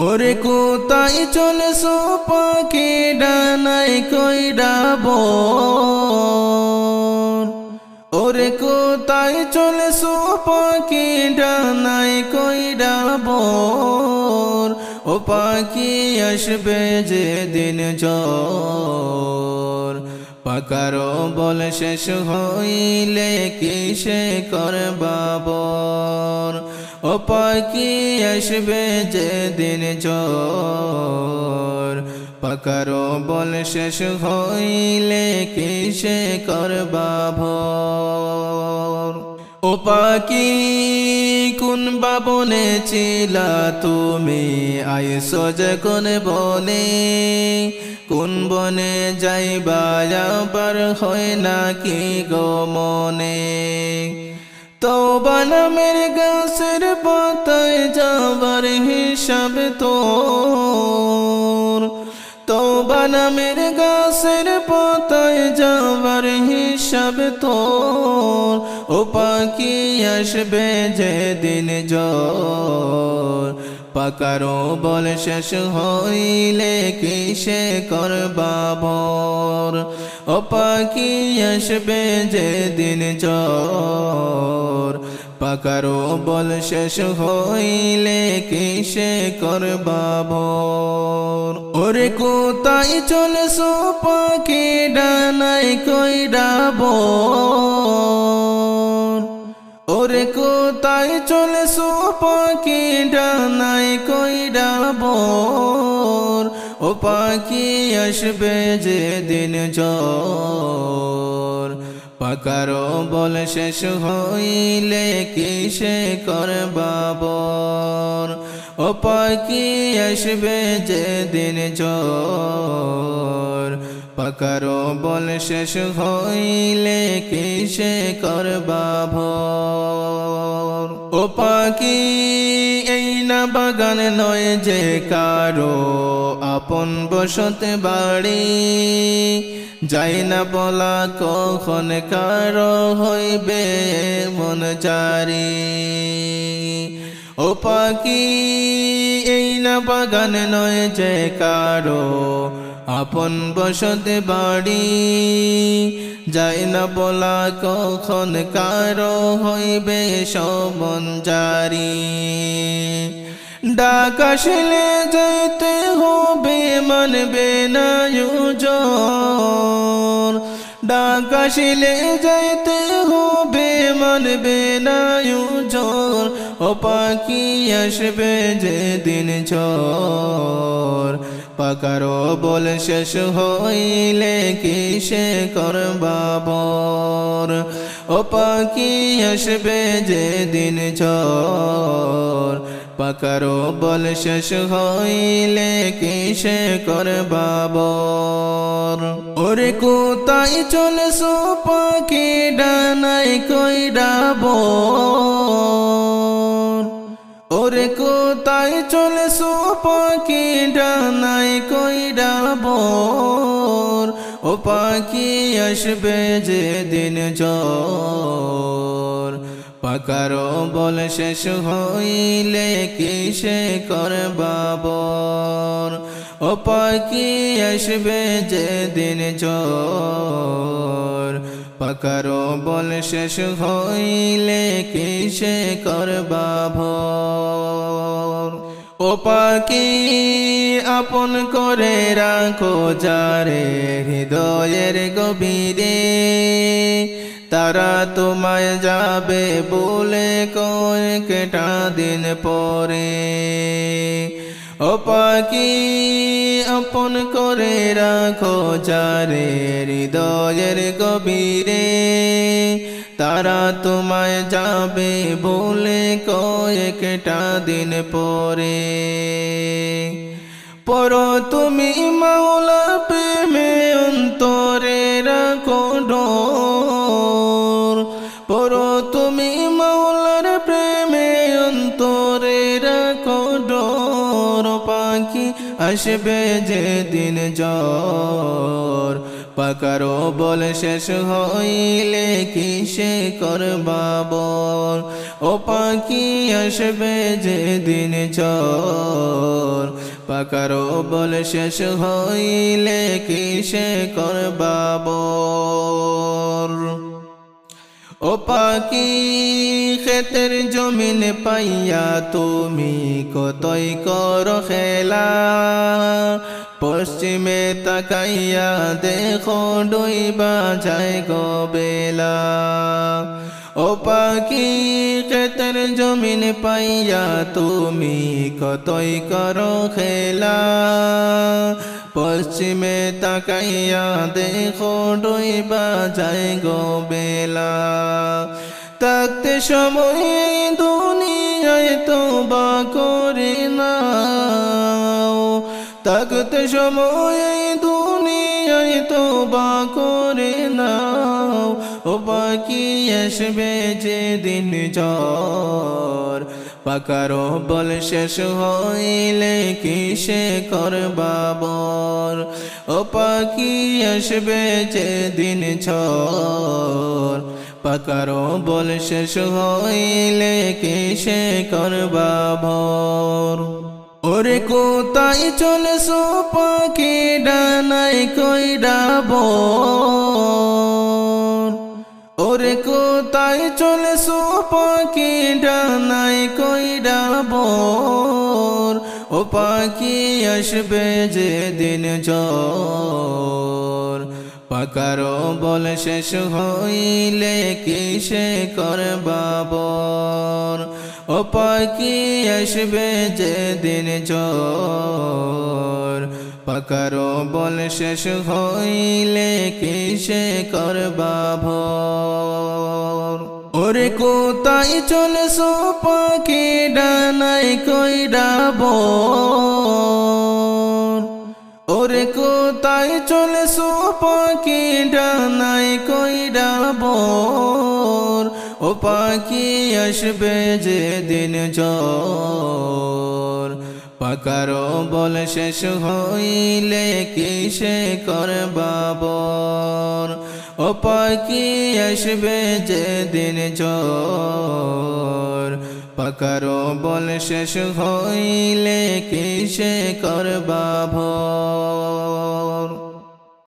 ওরে কোথায় চলে পাখি ডানাই কইরা বর? ওরে কোথায় চলে পাখি ডানাই কইরা বর? ও পাখি আসবে যে দিন জ্বর। পাকারো বল শেষ হইলে কিসে করবাবর ও পাখি আসবে যে দিন জ্বর পাকারো বল শেষ হইলে কিসে করবাভর ও পাখি, কোন বাবনে ছিলা তুমি? আইসো যে কোন বনে? কোন বনে যাইবা, আবার হয় না কি গো মনে? তো মের গাছের পাতায় যাবার হিসাব তোর। তোবাল মের গাছের পাতায় যাবার হিসাব তোর। ও পাখি আসবে যে দিন জ্বর। পাকারো বল শেষ হইলে কিসে করবাবর ও পাখি আসবে যে দিন জ্বর পাকারো বল শেষ হইলে কিসে করবাবর ওরে কোথায় চলে সো পাখি ডানাই কইরাবর ওরে কোথায় চলে সো ডানাই কইরা বোর? ও পাখি আসবে যে দিন জ্বর। পাকারো বল শেষ হইলে কিসে করবাবর ও পাখি আসবে যে দিন জ্বর? পাকারো বল শেষ হইলে কিসে করবাভর ও পাখি, এই না বাগান নয় যে কারও আপন বসতে বাড়ি। যাই না বলা কখন কারও হইবে মন জারি ও পাখি, এই না বাগান নয় যে কারও। আপন বসতে বাড়ি, যাই না বলা কখন কারও হইবে সমন জারি। ডাকাশিলে যাইতে হবে, মানবে না ইউজর ডাকাশিলে যাইতে হবে, মানবে না ইউজর। ও পাখি আসবে যে দিন ঝড়। পাকারো বল শেষ হইলে কিসে করবাবর ও পাখি আসবে যে দিন ঝড়। পাকারো বল শেষ হইলে কিসে করবাবর ওরে কোথায় চলে সো পাখি ডানাই কইরাবর ওরে কোথায় চলে সো পাখি ডানাই কইরাবর ও পাখি আসবে যে দিন জ্বর পাকারো বল শেষ হইলে কিসে করবাবর ও পাখি আসবে যে দিন জ্বর পাকারো বল শেষ হইলে কিসে করবাভর ও পাখি আপন করে রাখো যারে হৃদয়ের গভীরে। তারা তোমায় যাবে বলে কয়েকটা দিন পরে। পাখি, আপন করে রাখো চারে হৃদয়ের কবিরে তারা তোমায় যাবে বলে কয়েকটা দিন পরে। পর তুমি মাওলা পাখি আসবে যে দিন জ্বর। পাকারো বল শেষ হইলে কিসে করবাবর ও পাখি আসবে যে দিন জ্বর। পাকারো বল শেষ হইলে কি কিসে করবাবর ও পাকি ক্ষেতের জমিন পাইয়া তুমি কতই কর খেলা। পশ্চিমে তাকাইয়া দেখো, ডইবা যায় গবেলা। ও পাখি, ক্ষেতের জমিন পাইয়া তুমি কতই করো খেলা? পশ্চিমে তাকাইয়া দেখো ডইবা যায় গবেলা থাকতে সময় দুনিয়ায় তো বা করে নাও। থাকতে সময় দুনিয়ায় তো বা করে ও বাকি আসবে যে দিন জ্বর। পাকারো বল শেষ হইলে কিসে করবাবর ও পাখি আসবে যে দিন ঝড়। পাকারো বল শেষ হইলে কিসে করবাবর ওরে কোথায় চলে সো পাখি ডানাই কই ডাবো ওরে কোথায় চলে সো পাখি ডানাই কই ডাবো ও পাখি আসবে যে দিন জ্বর। পাকারো বল শেষ হইলে কিসে করবাবর ও পাখি আসবে যে দিন জ্বর। পাকারো বল শেষ হইলে কিসে করবাবর ওরে কোথায় চলে সো পাখি ডানাই কই ডাবো ওরে কোথায় চলে সো পাখি ডানাই কই ডাবর ও পাখি আসবে যে দিন জ্বর পাকারো বল শেষ হইলে কিসে করবাবর? ও পাখি আসবে যে দিন জ্বর? পাকারো বল শেষ হইলে কিসে করবাভর